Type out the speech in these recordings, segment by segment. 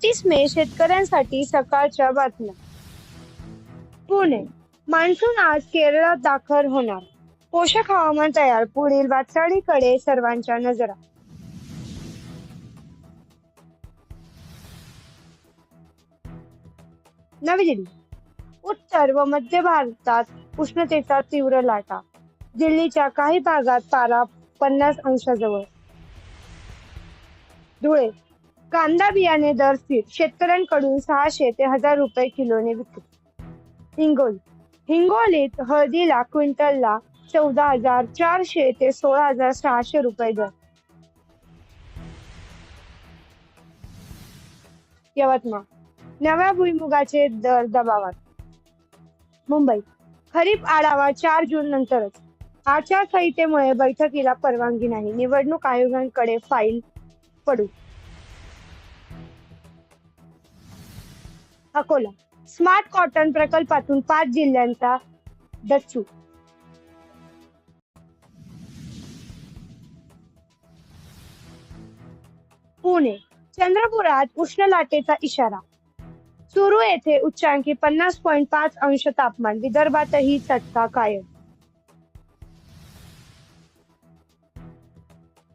बत्तीस मे शेतकऱ्यांसाठी सकाळच्या बातम्या. पुणे. मान्सून आज केरळात दाखल होणार. पोषक हवामान तयार. पुढील वाटचाळीकडे सर्वांच्या नजरा. नवी दिल्ली. उत्तर व मध्य भारतात उष्णतेचा तीव्र लाटा. दिल्लीच्या काही भागात पारा पन्नास अंशाजवळ. धुळे. कांदा बियाणे दर स्थिर शेतकऱ्यांकडून सहाशे ते हजार रुपये किलोने विक्री हिंगोली. हिंगोलीत हळदीला क्विंटलला चौदा हजार चारशे ते सोळा हजार सहाशे रुपये दर. यवतमाळ. नव्या भुईमुगाचे दर दबावात. मुंबई. खरीप आढावा चार जून नंतरच. आचारसंहितेमुळे बैठकीला परवानगी नाही. निवडणूक आयोगांकडे फाईल पडू. अकोला. स्मार्ट कॉटन प्रकल्पातून पाच जिल्ह्यांचा डच्चू पुणे चंद्रपुरात उष्ण लाटेचा इशारा. सुरू येथे उच्चांकी पन्नास पॉईंट पाच अंश तापमान विदर्भातही चटका कायम.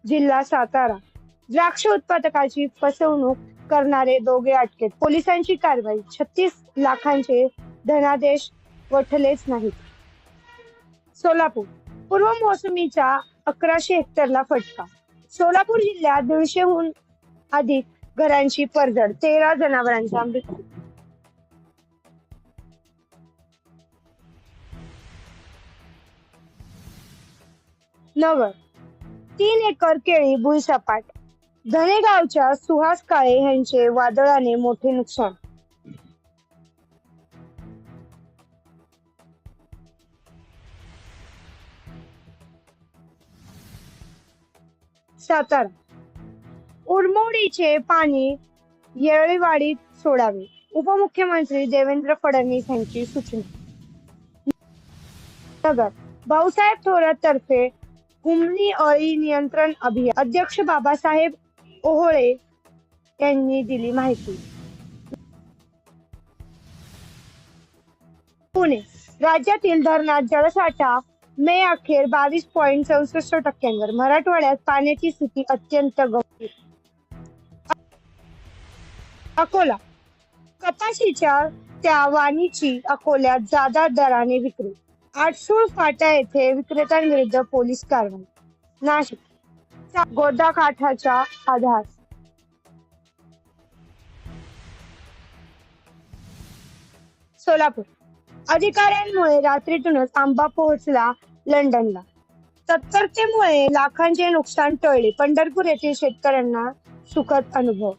जिल्हा सातारा. द्राक्ष उत्पादकाची फसवणूक करणारे दोघे अटकेत. पोलिसांची कारवाई छत्तीस लाखांचे धनादेश वठलेच नाहीत. सोलापूर पूर्व मोसमीच्या अकराशे हेक्टरला फटका. सोलापूर जिल्ह्यात दीडशेहून अधिक घरांची पडझड तेरा जनावरांचा मृत्यू. नगर तीन एकर केळी भुईसपाट. धनेगावच्या सुहास काळे यांचे वादळाने मोठे नुकसान. सातारा. उरमोडीचे पाणी येळेवाडीत सोडावे. उपमुख्यमंत्री देवेंद्र फडणवीस यांची सूचना. नगर. भाऊसाहेब थोरात तर्फे कुंभनी अळी नियंत्रण अभियान. अध्यक्ष बाबासाहेब ओहोळे यांनी दिली माहिती. पुणे राज्यातील धरणात जलसाठा मे अखेर बावीस पॉईंट चौसष्ट टक्क्यांवर. मराठवाड्यात पाण्याची स्थिती अत्यंत गंभीर. अकोला कपाशीच्या त्या वाणीची अकोल्यात जादा दराने विक्री. आठसूळ फाटा येथे विक्रेत्यांविरुद्ध पोलीस कारवाई. नाशिक गोदा काठाच्या आधार. सोलापूर. अधिकाऱ्यांमुळे रात्रीतूनच आंबा पोहोचला लंडनला. तत्परतेमुळे लाखांचे नुकसान टळले. पंढरपूर येथील शेतकऱ्यांना सुखद अनुभव.